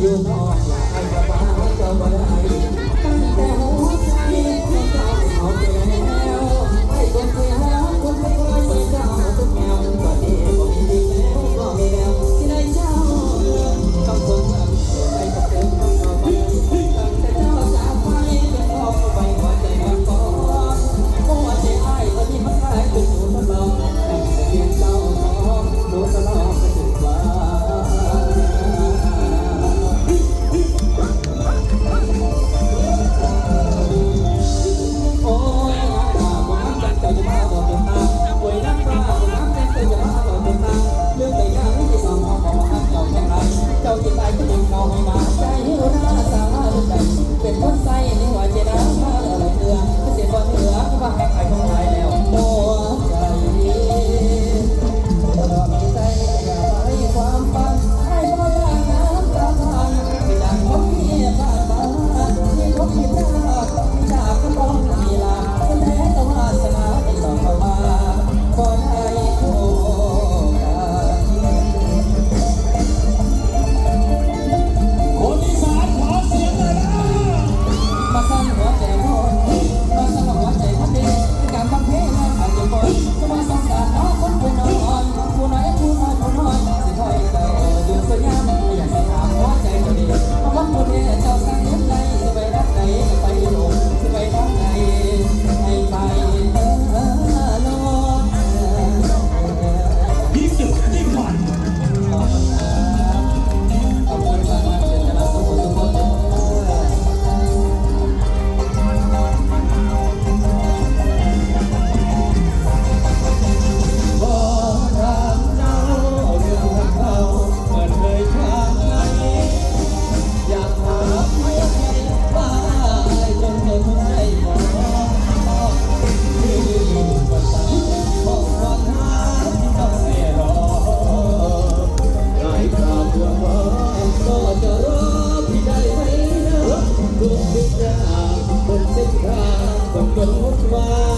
อยู่นอกอยากให้ะเาเจ้าบ่ไต้องเดินวนา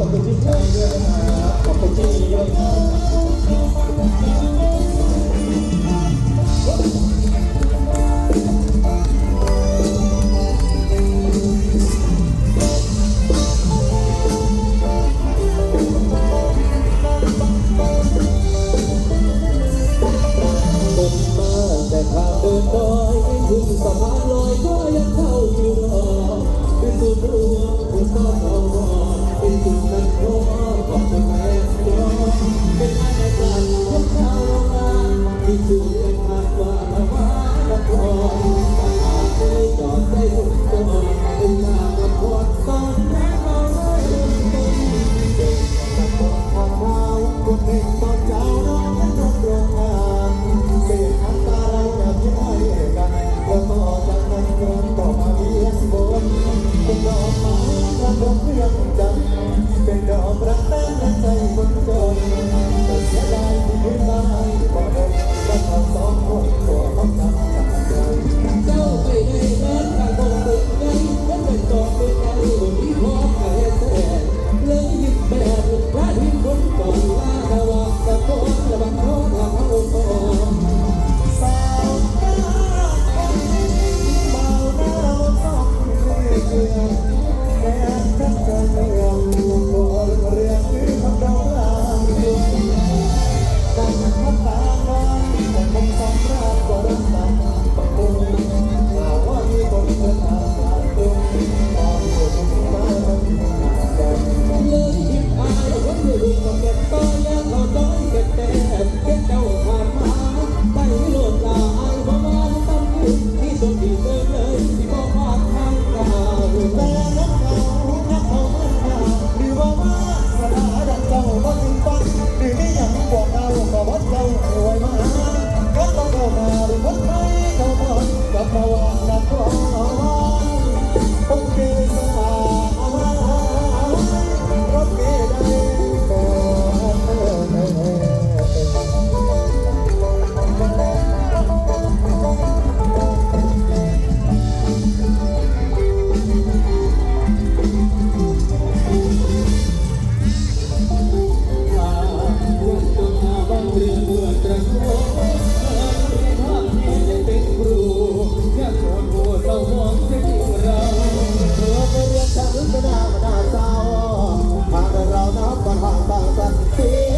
ขอบคุณที่ใช้ด้วยนะครับขอบคุณที่มีด้วยแต่ทางเดินดอยไม่ถึงสะพานลอยก็ยังเข้าอยู่รอเป็นตัวรู้เป็รา Oh, เศร้าหมองที่ที่เราเธอไปเรียนทางไม่น่ามานเราทางเรานับปัญหาต่างกันที